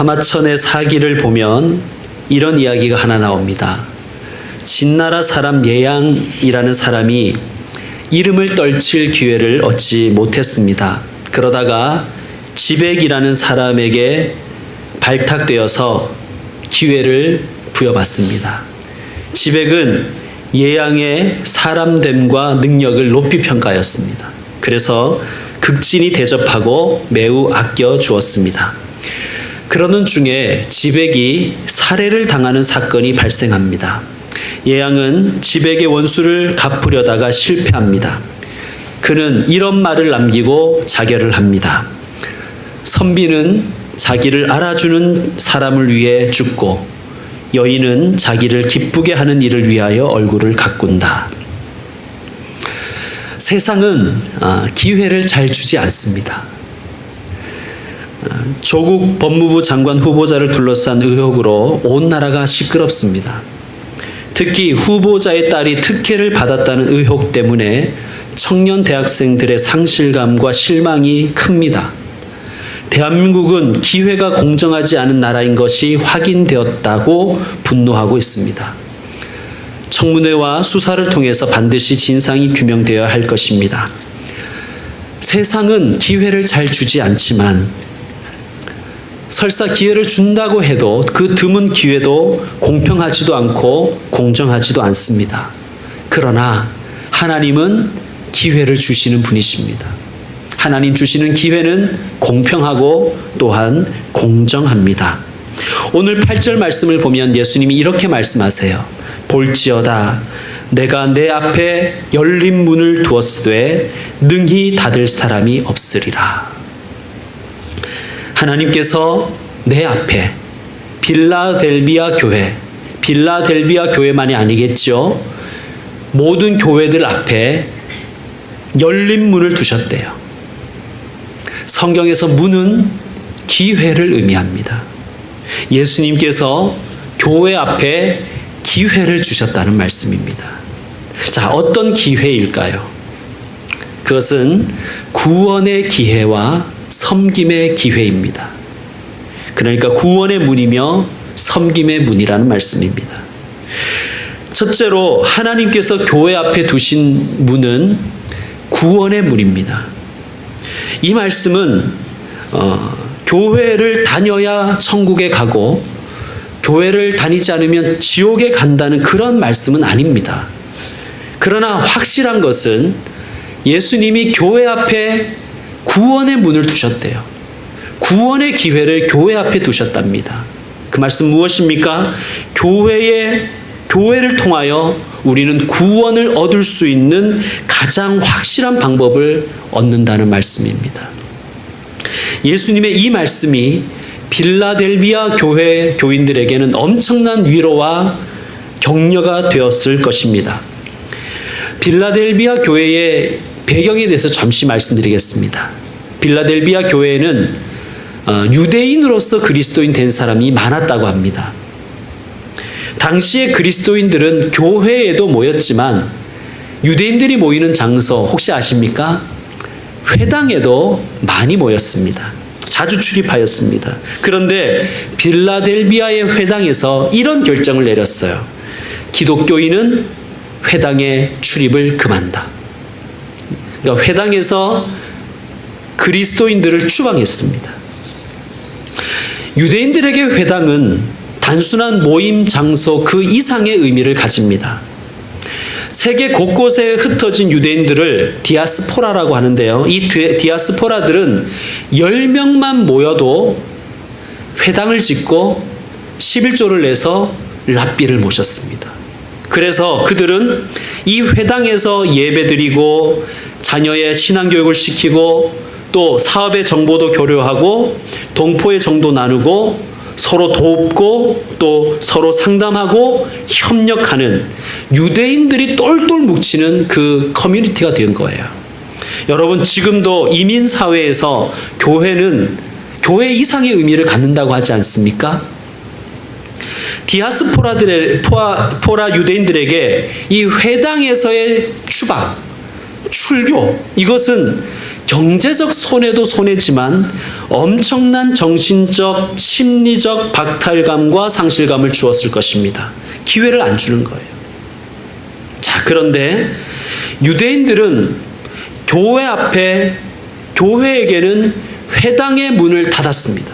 사마천의 사기를 보면 이런 이야기가 하나 나옵니다. 진나라 사람 예양이라는 사람이 이름을 떨칠 기회를 얻지 못했습니다. 그러다가 지백이라는 사람에게 발탁되어서 기회를 부여받습니다. 지백은 예양의 사람됨과 능력을 높이 평가하였습니다. 그래서 극진히 대접하고 매우 아껴 주었습니다. 그러는 중에 지백이 살해를 당하는 사건이 발생합니다. 예양은 지백의 원수를 갚으려다가 실패합니다. 그는 이런 말을 남기고 자결을 합니다. 선비는 자기를 알아주는 사람을 위해 죽고 여인은 자기를 기쁘게 하는 일을 위하여 얼굴을 가꾼다. 세상은 아, 기회를 잘 주지 않습니다. 아, 조국 법무부 장관 후보자를 둘러싼 의혹으로 온 나라가 시끄럽습니다. 특히 후보자의 딸이 특혜를 받았다는 의혹 때문에 청년 대학생들의 상실감과 실망이 큽니다. 대한민국은 기회가 공정하지 않은 나라인 것이 확인되었다고 분노하고 있습니다. 청문회와 수사를 통해서 반드시 진상이 규명되어야 할 것입니다. 세상은 기회를 잘 주지 않지만 설사 기회를 준다고 해도 그 드문 기회도 공평하지도 않고 공정하지도 않습니다. 그러나 하나님은 기회를 주시는 분이십니다. 하나님 주시는 기회는 공평하고 또한 공정합니다. 오늘 8절 말씀을 보면 예수님이 이렇게 말씀하세요. 볼지어다 내가 내 앞에 열린 문을 두었으되 능히 닫을 사람이 없으리라. 하나님께서 내 앞에 빌라델비아 교회, 빌라델비아 교회만이 아니겠죠. 모든 교회들 앞에 열린 문을 두셨대요. 성경에서 문은 기회를 의미합니다. 예수님께서 교회 앞에 기회를 주셨다는 말씀입니다. 자, 어떤 기회일까요? 그것은 구원의 기회와 섬김의 기회입니다. 그러니까 구원의 문이며 섬김의 문이라는 말씀입니다. 첫째로 하나님께서 교회 앞에 두신 문은 구원의 문입니다. 이 말씀은 어, 교회를 다녀야 천국에 가고 교회를 다니지 않으면 지옥에 간다는 그런 말씀은 아닙니다. 그러나 확실한 것은 예수님이 교회 앞에 구원의 문을 두셨대요. 구원의 기회를 교회 앞에 두셨답니다. 그 말씀 무엇입니까? 교회의 교회를 통하여 우리는 구원을 얻을 수 있는 가장 확실한 방법을 얻는다는 말씀입니다. 예수님의 이 말씀이 빌라델비아 교회 교인들에게는 엄청난 위로와 격려가 되었을 것입니다. 빌라델비아 교회의 배경에 대해서 잠시 말씀드리겠습니다. 빌라델비아 교회에는 어, 유대인으로서 그리스도인 된 사람이 많았다고 합니다. 당시에 그리스도인들은 교회에도 모였지만 유대인들이 모이는 장소 혹시 아십니까? 회당에도 많이 모였습니다. 자주 출입하였습니다. 그런데 빌라델비아의 회당에서 이런 결정을 내렸어요. 기독교인은 회당에 출입을 금한다. 그러니까 회당에서 그리스도인들을 추방했습니다. 유대인들에게 회당은 단순한 모임 장소 그 이상의 의미를 가집니다. 세계 곳곳에 흩어진 유대인들을 디아스포라라고 하는데요. 이 디아스포라들은 10명만 모여도 회당을 짓고 11조를 내서 랍비를 모셨습니다. 그래서 그들은 이 회당에서 예배드리고 자녀의 신앙교육을 시키고 또 사업의 정보도 교류하고 동포의 정도 나누고 서로 돕고 또 서로 상담하고 협력하는 유대인들이 똘똘 뭉치는 그 커뮤니티가 된 거예요. 여러분 지금도 이민 사회에서 교회는 교회 이상의 의미를 갖는다고 하지 않습니까? 디아스포라들의 포라, 유대인들에게 이 회당에서의 추방, 출교 이것은 경제적 손해도 손해지만 엄청난 정신적, 심리적 박탈감과 상실감을 주었을 것입니다. 기회를 안 주는 거예요. 자, 그런데 유대인들은 교회 앞에, 교회에게는 회당의 문을 닫았습니다.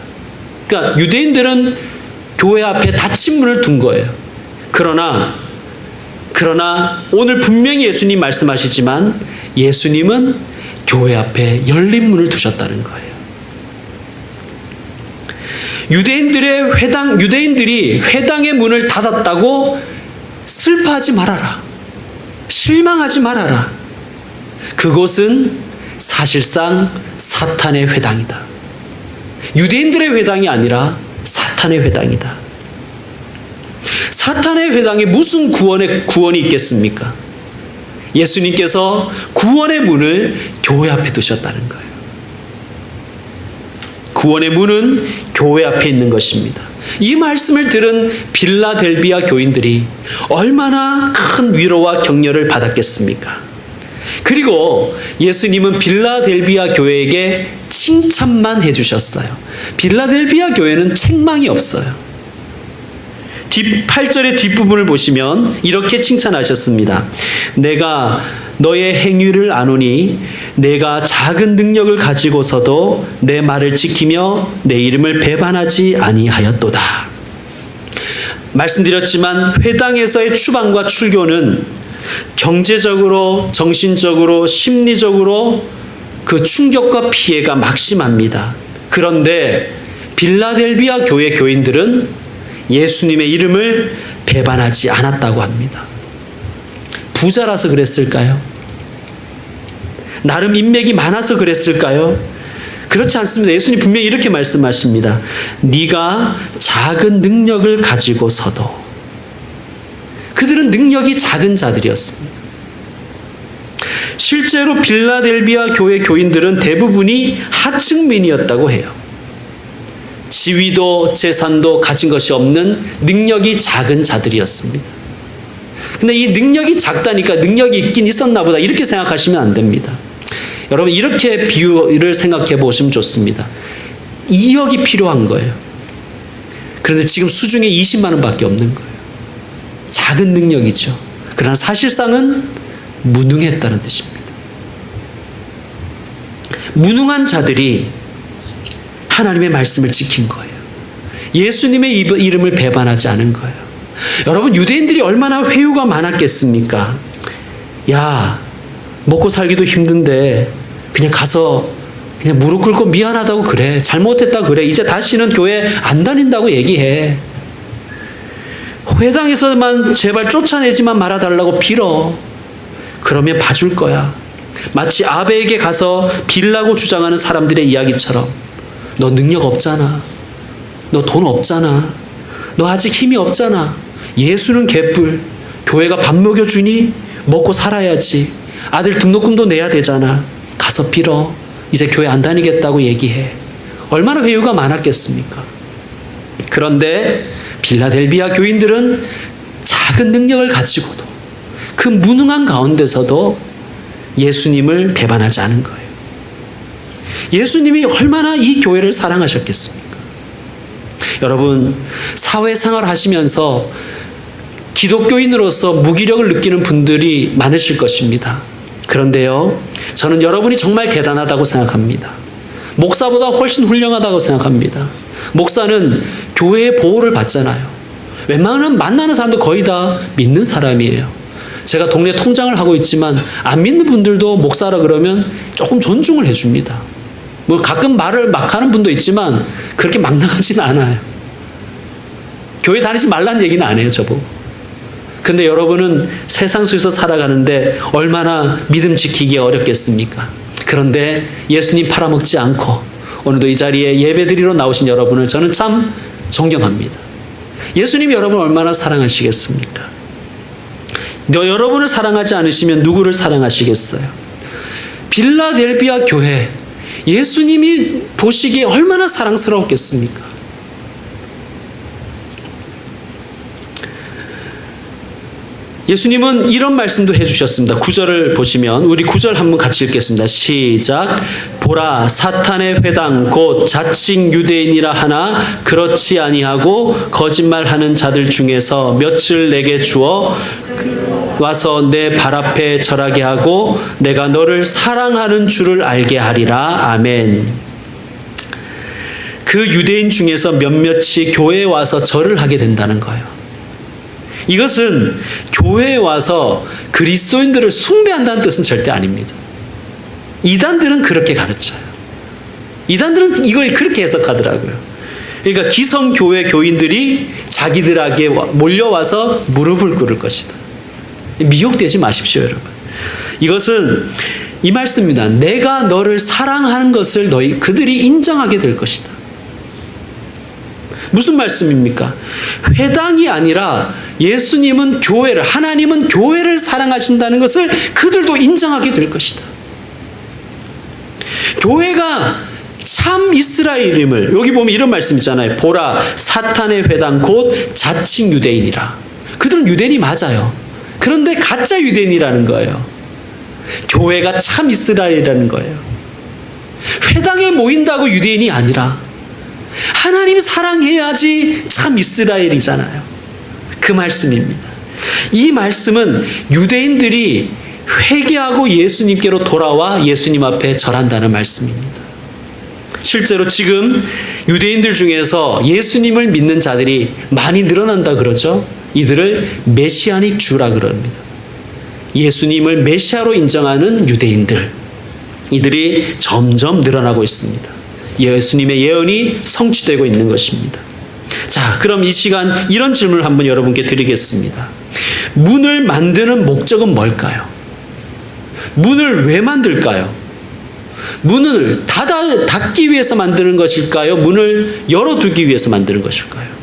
그러니까 유대인들은 교회 앞에 닫힌 문을 둔 거예요. 그러나, 그러나 오늘 분명히 예수님 말씀하시지만 예수님은 교회 앞에 열린 문을 두셨다는 거예요. 유대인들의 회당, 유대인들이 회당의 문을 닫았다고 슬퍼하지 말아라. 실망하지 말아라. 그곳은 사실상 사탄의 회당이다. 유대인들의 회당이 아니라 사탄의 회당이다. 사탄의 회당에 무슨 구원의 구원이 있겠습니까? 예수님께서 구원의 문을 교회 앞에 두셨다는 거예요. 구원의 문은 교회 앞에 있는 것입니다. 이 말씀을 들은 빌라델비아 교인들이 얼마나 큰 위로와 격려를 받았겠습니까? 그리고 예수님은 빌라델비아 교회에게 칭찬만 해주셨어요. 빌라델비아 교회는 책망이 없어요. 뒷 8절의 뒷부분을 보시면 이렇게 칭찬하셨습니다. 내가 너의 행위를 아노니 내가 작은 능력을 가지고서도 내 말을 지키며 내 이름을 배반하지 아니하였도다. 말씀드렸지만 회당에서의 추방과 출교는 경제적으로, 정신적으로, 심리적으로 그 충격과 피해가 막심합니다. 그런데 빌라델비아 교회 교인들은 예수님의 이름을 배반하지 않았다고 합니다. 부자라서 그랬을까요? 나름 인맥이 많아서 그랬을까요? 그렇지 않습니다. 예수님 분명히 이렇게 말씀하십니다. 네가 작은 능력을 가지고서도 그들은 능력이 작은 자들이었습니다. 실제로 빌라델비아 교회 교인들은 대부분이 하층민이었다고 해요. 지위도 재산도 가진 것이 없는 능력이 작은 자들이었습니다. 근데 이 능력이 작다니까 능력이 있긴 있었나 보다 이렇게 생각하시면 안 됩니다. 여러분 이렇게 비유를 생각해 보시면 좋습니다. 2억이 필요한 거예요. 그런데 지금 수중에 20만 원밖에 없는 거예요. 작은 능력이죠. 그러나 사실상은 무능했다는 뜻입니다. 무능한 자들이 하나님의 말씀을 지킨 거예요. 예수님의 이름을 배반하지 않은 거예요. 여러분, 유대인들이 얼마나 회유가 많았겠습니까? 야, 먹고 살기도 힘든데, 그냥 가서 그냥 무릎 꿇고 미안하다고 그래. 잘못했다 그래. 이제 다시는 교회 안 다닌다고 얘기해. 회당에서만 제발 쫓아내지만 말아달라고 빌어. 그러면 봐줄 거야. 마치 아베에게 가서 빌라고 주장하는 사람들의 이야기처럼 너 능력 없잖아. 너 돈 없잖아. 너 아직 힘이 없잖아. 예수는 개뿔. 교회가 밥 먹여주니 먹고 살아야지. 아들 등록금도 내야 되잖아. 가서 빌어. 이제 교회 안 다니겠다고 얘기해. 얼마나 회유가 많았겠습니까? 그런데 빌라델비아 교인들은 작은 능력을 가지고도 그 무능한 가운데서도 예수님을 배반하지 않은 거예요. 예수님이 얼마나 이 교회를 사랑하셨겠습니까? 여러분, 사회생활 하시면서 기독교인으로서 무기력을 느끼는 분들이 많으실 것입니다. 그런데요, 저는 여러분이 정말 대단하다고 생각합니다. 목사보다 훨씬 훌륭하다고 생각합니다. 목사는 교회의 보호를 받잖아요. 웬만한 만나는 사람도 거의 다 믿는 사람이에요. 제가 동네 통장을 하고 있지만 안 믿는 분들도 목사라 그러면 조금 존중을 해줍니다. 뭐 가끔 말을 막 하는 분도 있지만 그렇게 막 나가지는 않아요. 교회 다니지 말라는 얘기는 안 해요, 저보고. 근데 여러분은 세상 속에서 살아가는데 얼마나 믿음 지키기 어렵겠습니까? 그런데 예수님 팔아먹지 않고 오늘도 이 자리에 예배드리러 나오신 여러분을 저는 참 존경합니다. 예수님이 여러분을 얼마나 사랑하시겠습니까? 너 여러분을 사랑하지 않으시면 누구를 사랑하시겠어요? 빌라델비아 교회 예수님이 보시기에 얼마나 사랑스러웠겠습니까? 예수님은 이런 말씀도 해주셨습니다. 구절을 보시면 우리 구절 한번 같이 읽겠습니다. 시작. 보라 사탄의 회당 곧 자칭 유대인이라 하나 그렇지 아니하고 거짓말하는 자들 중에서 며칠 내게 주어 와서 내 발 앞에 절하게 하고 내가 너를 사랑하는 줄을 알게 하리라. 아멘. 그 유대인 중에서 몇몇이 교회에 와서 절을 하게 된다는 거예요. 이것은 교회에 와서 그리스도인들을 숭배한다는 뜻은 절대 아닙니다. 이단들은 그렇게 가르쳐요. 이단들은 이걸 그렇게 해석하더라고요. 그러니까 기성교회 교인들이 자기들에게 몰려와서 무릎을 꿇을 것이다. 미혹되지 마십시오, 여러분. 이것은 이 말씀입니다. 내가 너를 사랑하는 것을 너희 그들이 인정하게 될 것이다. 무슨 말씀입니까? 회당이 아니라 예수님은 교회를, 하나님은 교회를 사랑하신다는 것을 그들도 인정하게 될 것이다. 교회가 참 이스라엘임을, 여기 보면 이런 말씀 있잖아요. 보라, 사탄의 회당 곧 자칭 유대인이라. 그들은 유대인이 맞아요. 그런데 가짜 유대인이라는 거예요. 교회가 참 이스라엘이라는 거예요. 회당에 모인다고 유대인이 아니라 하나님 사랑해야지 참 이스라엘이잖아요. 그 말씀입니다. 이 말씀은 유대인들이 회개하고 예수님께로 돌아와 예수님 앞에 절한다는 말씀입니다. 실제로 지금 유대인들 중에서 예수님을 믿는 자들이 많이 늘어난다 그러죠. 이들을 메시아닉 주라 그럽니다. 예수님을 메시아로 인정하는 유대인들. 이들이 점점 늘어나고 있습니다. 예수님의 예언이 성취되고 있는 것입니다. 자, 그럼 이 시간 이런 질문을 한번 여러분께 드리겠습니다. 문을 만드는 목적은 뭘까요? 문을 왜 만들까요? 문을 닫아, 닫기 위해서 만드는 것일까요? 문을 열어두기 위해서 만드는 것일까요?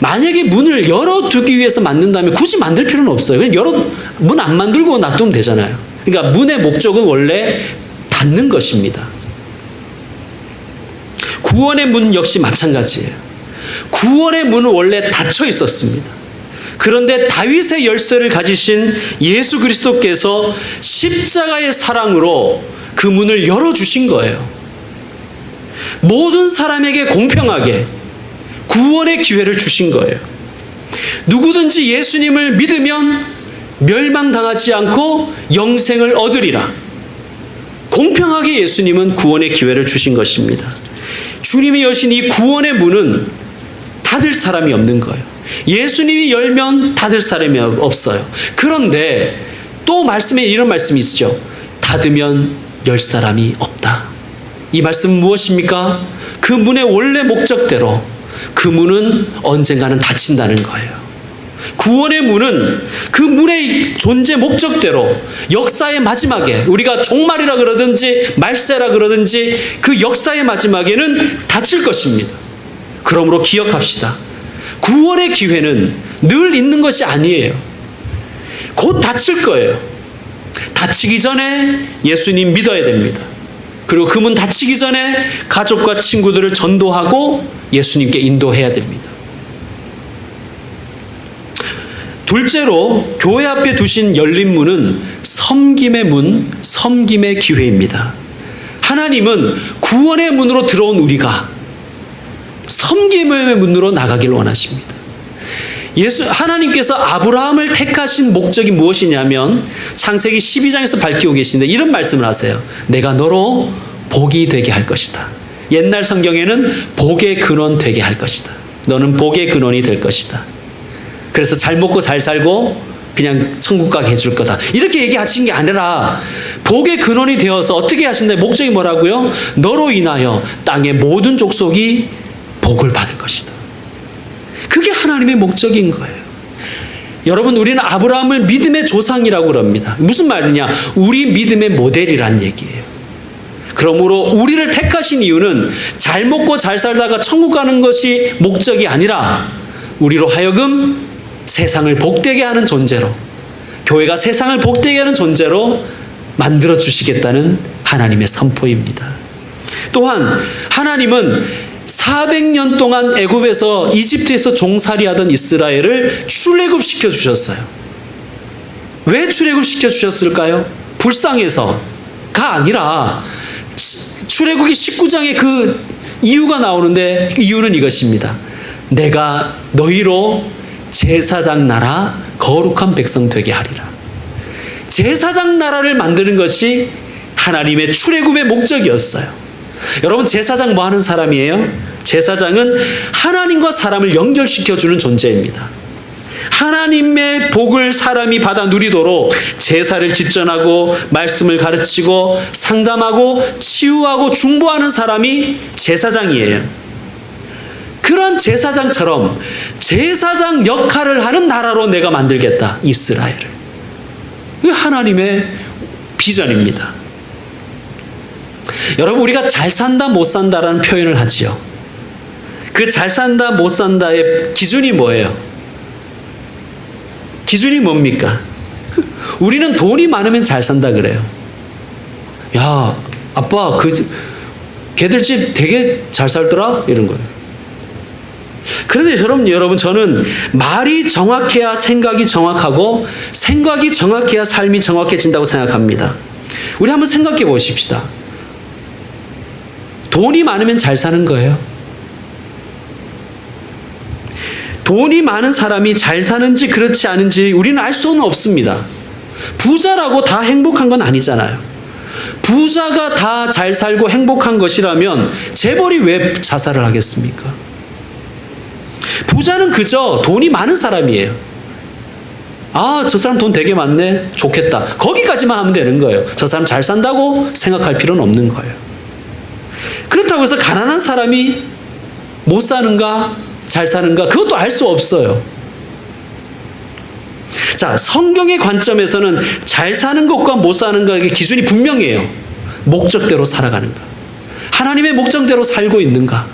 만약에 문을 열어두기 위해서 만든다면 굳이 만들 필요는 없어요. 그냥 열어, 문 안 만들고 놔두면 되잖아요. 그러니까 문의 목적은 원래 닫는 것입니다. 구원의 문 역시 마찬가지예요. 구원의 문은 원래 닫혀 있었습니다. 그런데 다윗의 열쇠를 가지신 예수 그리스도께서 십자가의 사랑으로 그 문을 열어 주신 거예요. 모든 사람에게 공평하게 구원의 기회를 주신 거예요. 누구든지 예수님을 믿으면 멸망당하지 않고 영생을 얻으리라. 공평하게 예수님은 구원의 기회를 주신 것입니다. 주님이 여신 이 구원의 문은 닫을 사람이 없는 거예요. 예수님이 열면 닫을 사람이 없어요. 그런데 또 말씀에 이런 말씀이 있죠. 닫으면 열 사람이 없다. 이 말씀은 무엇입니까? 그 문의 원래 목적대로 그 문은 언젠가는 닫힌다는 거예요. 구원의 문은 그 문의 존재 목적대로 역사의 마지막에 우리가 종말이라 그러든지 말세라 그러든지 그 역사의 마지막에는 닫힐 것입니다. 그러므로 기억합시다. 구원의 기회는 늘 있는 것이 아니에요. 곧 닫힐 거예요. 닫히기 전에 예수님 믿어야 됩니다. 그리고 그 문 닫히기 전에 가족과 친구들을 전도하고 예수님께 인도해야 됩니다. 둘째로 교회 앞에 두신 열린 문은 섬김의 문, 섬김의 기회입니다. 하나님은 구원의 문으로 들어온 우리가 섬김의 문으로 나가길 원하십니다. 예수 하나님께서 아브라함을 택하신 목적이 무엇이냐면 창세기 12장에서 밝히고 계신데 이런 말씀을 하세요. 내가 너로 복이 되게 할 것이다. 옛날 성경에는 복의 근원 되게 할 것이다. 너는 복의 근원이 될 것이다. 그래서 잘 먹고 잘 살고 그냥 천국 가게 해줄 거다. 이렇게 얘기하신 게 아니라 복의 근원이 되어서 어떻게 하신다? 목적이 뭐라고요? 너로 인하여 땅의 모든 족속이 복을 받을 것이다. 하나님의 목적인 거예요. 여러분, 우리는 아브라함을 믿음의 조상이라고 그럽니다. 무슨 말이냐? 우리 믿음의 모델이란 얘기예요. 그러므로 우리를 택하신 이유는 잘 먹고 잘 살다가 천국 가는 것이 목적이 아니라 우리로 하여금 세상을 복되게 하는 존재로 교회가 세상을 복되게 하는 존재로 만들어 주시겠다는 하나님의 선포입니다. 또한 하나님은 400년 동안 애굽에서 이집트에서 종살이하던 이스라엘을 출애굽 시켜 주셨어요. 왜 출애굽 시켜 주셨을까요? 불쌍해서가 아니라 치- 출애굽기 19장에 그 이유가 나오는데 이유는 이것입니다. 내가 너희로 제사장 나라 거룩한 백성 되게 하리라. 제사장 나라를 만드는 것이 하나님의 출애굽의 목적이었어요. 여러분 제사장 뭐 하는 사람이에요? 제사장은 하나님과 사람을 연결시켜 주는 존재입니다. 하나님의 복을 사람이 받아 누리도록 제사를 집전하고 말씀을 가르치고 상담하고 치유하고 중보하는 사람이 제사장이에요. 그런 제사장처럼 제사장 역할을 하는 나라로 내가 만들겠다. 이스라엘을. 이 하나님의 비전입니다. 여러분 우리가 잘 산다 못 산다라는 표현을 하지요. 그 잘 산다 못 산다의 기준이 뭐예요? 기준이 뭡니까? 우리는 돈이 많으면 잘 산다 그래요. 야, 아빠 그 걔들 집 되게 잘 살더라 이런 거예요. 그런데 여러분, 여러분 저는 말이 정확해야 생각이 정확하고 생각이 정확해야 삶이 정확해진다고 생각합니다. 우리 한번 생각해 보십시다. 돈이 많으면 잘 사는 거예요. 돈이 많은 사람이 잘 사는지 그렇지 않은지 우리는 알 수는 없습니다. 부자라고 다 행복한 건 아니잖아요. 부자가 다 잘 살고 행복한 것이라면 재벌이 왜 자살을 하겠습니까? 부자는 그저 돈이 많은 사람이에요. 아, 저 사람 돈 되게 많네. 좋겠다. 거기까지만 하면 되는 거예요. 저 사람 잘 산다고 생각할 필요는 없는 거예요. 그렇다고 해서 가난한 사람이 못 사는가, 잘 사는가, 그것도 알 수 없어요. 자, 성경의 관점에서는 잘 사는 것과 못 사는 것의 기준이 분명해요. 목적대로 살아가는가. 하나님의 목적대로 살고 있는가.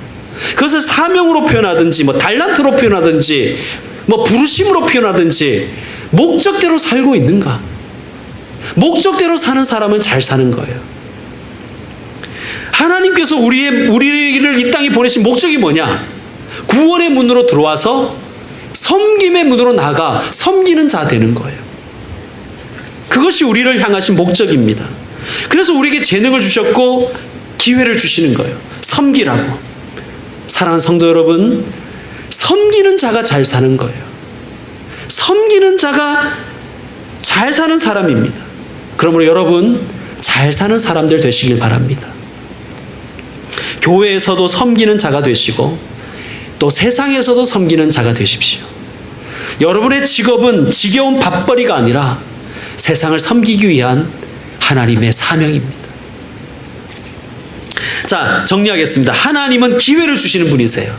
그것을 사명으로 표현하든지, 뭐, 달란트로 표현하든지, 뭐, 부르심으로 표현하든지, 목적대로 살고 있는가. 목적대로 사는 사람은 잘 사는 거예요. 하나님께서 우리의, 우리를 이 땅에 보내신 목적이 뭐냐? 구원의 문으로 들어와서 섬김의 문으로 나가 섬기는 자 되는 거예요. 그것이 우리를 향하신 목적입니다. 그래서 우리에게 재능을 주셨고 기회를 주시는 거예요. 섬기라고. 사랑하는 성도 여러분, 섬기는 자가 잘 사는 거예요. 섬기는 자가 잘 사는 사람입니다. 그러므로 여러분, 잘 사는 사람들 되시길 바랍니다. 교회에서도 섬기는 자가 되시고 또 세상에서도 섬기는 자가 되십시오. 여러분의 직업은 지겨운 밥벌이가 아니라 세상을 섬기기 위한 하나님의 사명입니다. 자, 정리하겠습니다. 하나님은 기회를 주시는 분이세요.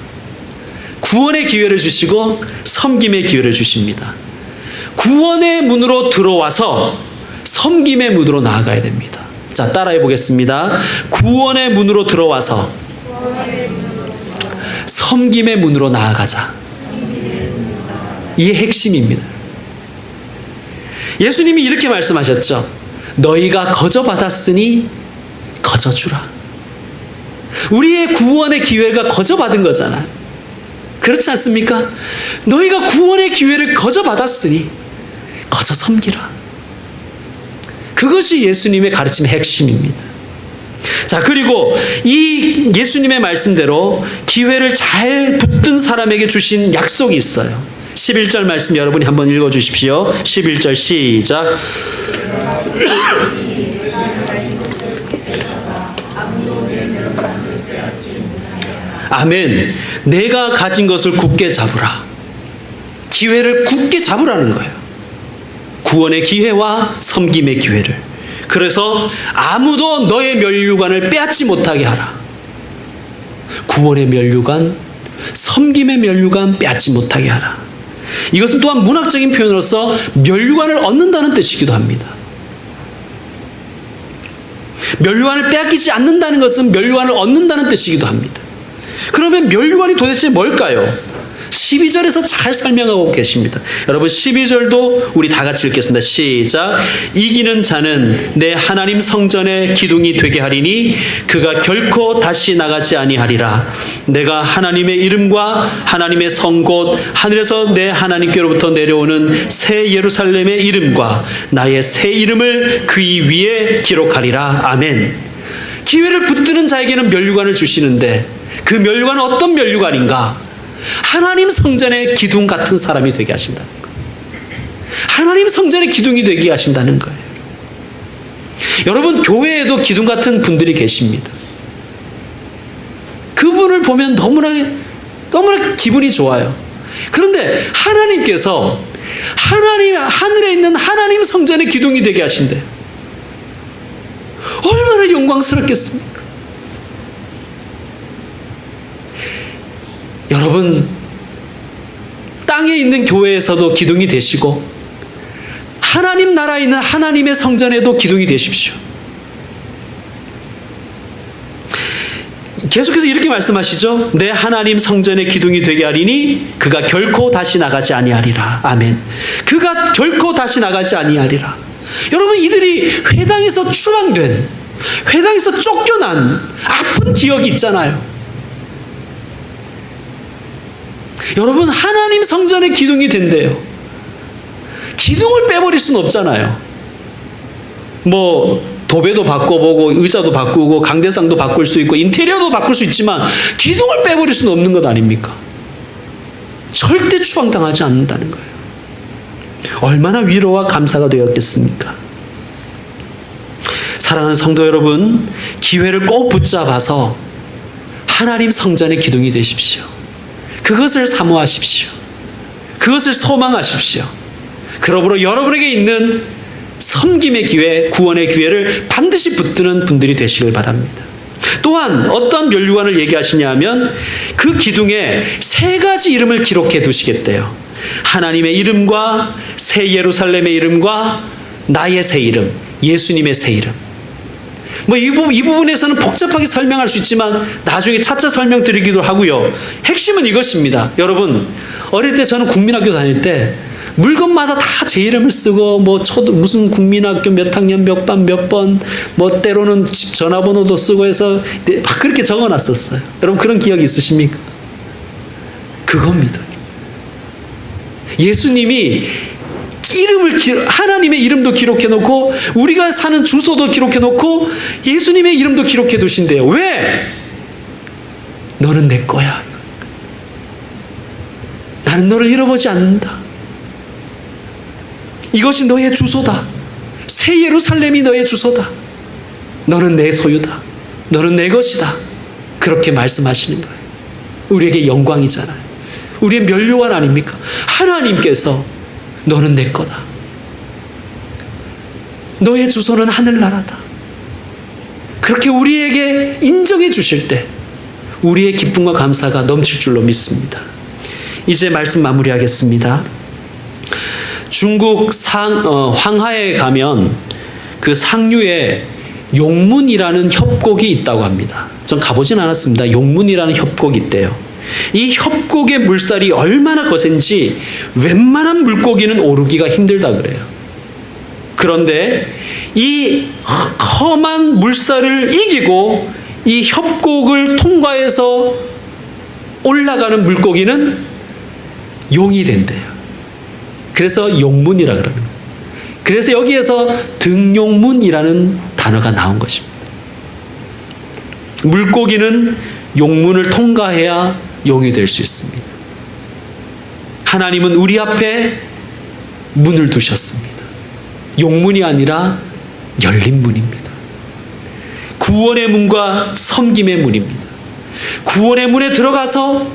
구원의 기회를 주시고 섬김의 기회를 주십니다. 구원의 문으로 들어와서 섬김의 문으로 나아가야 됩니다. 자, 따라해 보겠습니다. 구원의 문으로 들어와서 섬김의 문으로 나아가자. 이게 핵심입니다. 예수님이 이렇게 말씀하셨죠. 너희가 거저 받았으니 거저 주라. 우리의 구원의 기회가 거저 받은 거잖아. 그렇지 않습니까? 너희가 구원의 기회를 거저 받았으니 거저 섬기라. 그것이 예수님의 가르침의 핵심입니다. 자, 그리고 이 예수님의 말씀대로 기회를 잘 붙든 사람에게 주신 약속이 있어요. 11절 말씀 여러분이 한번 읽어 주십시오. 11절 시작. 아멘. 내가 가진 것을 굳게 잡으라. 기회를 굳게 잡으라는 거예요. 구원의 기회와 섬김의 기회를. 그래서 아무도 너의 면류관을 빼앗지 못하게 하라. 구원의 면류관, 섬김의 면류관 빼앗지 못하게 하라. 이것은 또한 문학적인 표현으로서 면류관을 얻는다는 뜻이기도 합니다. 면류관을 빼앗기지 않는다는 것은 면류관을 얻는다는 뜻이기도 합니다. 그러면 면류관이 도대체 뭘까요? 12절에서 잘 설명하고 계십니다. 여러분 12절도 우리 다 같이 읽겠습니다. 시작. 이기는 자는 내 하나님 성전의 기둥이 되게 하리니 그가 결코 다시 나가지 아니하리라. 내가 하나님의 이름과 하나님의 성곳 하늘에서 내 하나님께로부터 내려오는 새 예루살렘의 이름과 나의 새 이름을 그이 위에 기록하리라. 아멘. 기회를 붙드는 자에게는 면류관을 주시는데 그 면류관은 어떤 면류관인가? 하나님 성전의 기둥 같은 사람이 되게 하신다는 거예요. 하나님 성전의 기둥이 되게 하신다는 거예요. 여러분 교회에도 기둥 같은 분들이 계십니다. 그분을 보면 너무나 너무나 기분이 좋아요. 그런데 하나님께서 하나님 하늘에 있는 하나님 성전의 기둥이 되게 하신대. 얼마나 영광스럽겠습니까? 여러분 땅에 있는 교회에서도 기둥이 되시고 하나님 나라에 있는 하나님의 성전에도 기둥이 되십시오. 계속해서 이렇게 말씀하시죠. 내 하나님 성전의 기둥이 되게 하리니 그가 결코 다시 나가지 아니하리라. 아멘. 그가 결코 다시 나가지 아니하리라. 여러분 이들이 회당에서 추방된 회당에서 쫓겨난 아픈 기억이 있잖아요. 여러분 하나님 성전의 기둥이 된대요. 기둥을 빼버릴 수는 없잖아요. 뭐 도배도 바꿔보고 의자도 바꾸고 강대상도 바꿀 수 있고 인테리어도 바꿀 수 있지만 기둥을 빼버릴 수는 없는 것 아닙니까? 절대 추방당하지 않는다는 거예요. 얼마나 위로와 감사가 되었겠습니까? 사랑하는 성도 여러분, 기회를 꼭 붙잡아서 하나님 성전의 기둥이 되십시오. 그것을 사모하십시오. 그것을 소망하십시오. 그러므로 여러분에게 있는 섬김의 기회, 구원의 기회를 반드시 붙드는 분들이 되시길 바랍니다. 또한 어떤 면류관을 얘기하시냐면 그 기둥에 세 가지 이름을 기록해 두시겠대요. 하나님의 이름과 새 예루살렘의 이름과 나의 새 이름, 예수님의 새 이름. 뭐 이 부분, 이 부분에서는 복잡하게 설명할 수 있지만 나중에 차차 설명드리기도 하고요. 핵심은 이것입니다. 여러분, 어릴 때 저는 국민학교 다닐 때 물건마다 다 제 이름을 쓰고 뭐 초도 무슨 국민학교 몇 학년 몇 반 몇 번 뭐 때로는 집 전화번호도 쓰고 해서 막 그렇게 적어놨었어요. 여러분 그런 기억 있으십니까? 그겁니다. 예수님이 이름을 하나님의 이름도 기록해 놓고 우리가 사는 주소도 기록해 놓고 예수님의 이름도 기록해 두신대요. 왜? 너는 내 거야. 나는 너를 잃어보지 않는다. 이것이 너의 주소다. 새 예루살렘이 너의 주소다. 너는 내 소유다. 너는 내 것이다. 그렇게 말씀하시는 거예요. 우리에게 영광이잖아요. 우리의 면류관 아닙니까? 하나님께서 너는 내 거다. 너의 주소는 하늘나라다. 그렇게 우리에게 인정해 주실 때 우리의 기쁨과 감사가 넘칠 줄로 믿습니다. 이제 말씀 마무리하겠습니다. 중국 상, 어, 황하에 가면 그 상류에 용문이라는 협곡이 있다고 합니다. 전 가보진 않았습니다. 용문이라는 협곡이 있대요. 이 협곡의 물살이 얼마나 거센지 웬만한 물고기는 오르기가 힘들다 그래요. 그런데 이 험한 물살을 이기고 이 협곡을 통과해서 올라가는 물고기는 용이 된대요. 그래서 용문이라 그러는 거예요. 그래서 여기에서 등용문이라는 단어가 나온 것입니다. 물고기는 용문을 통과해야 용이 될 수 있습니다. 하나님은 우리 앞에 문을 두셨습니다. 용문이 아니라 열린 문입니다. 구원의 문과 섬김의 문입니다. 구원의 문에 들어가서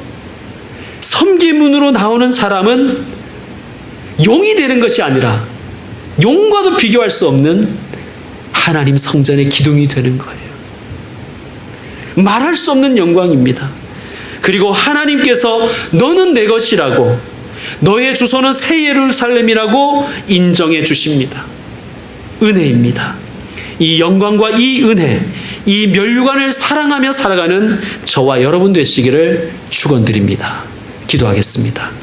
섬김 문으로 나오는 사람은 용이 되는 것이 아니라 용과도 비교할 수 없는 하나님 성전의 기둥이 되는 거예요. 말할 수 없는 영광입니다. 그리고 하나님께서 너는 내 것이라고 너의 주소는 새 예루살렘이라고 인정해 주십니다. 은혜입니다. 이 영광과 이 은혜, 이 멸류관을 사랑하며 살아가는 저와 여러분 되시기를 축원드립니다. 기도하겠습니다.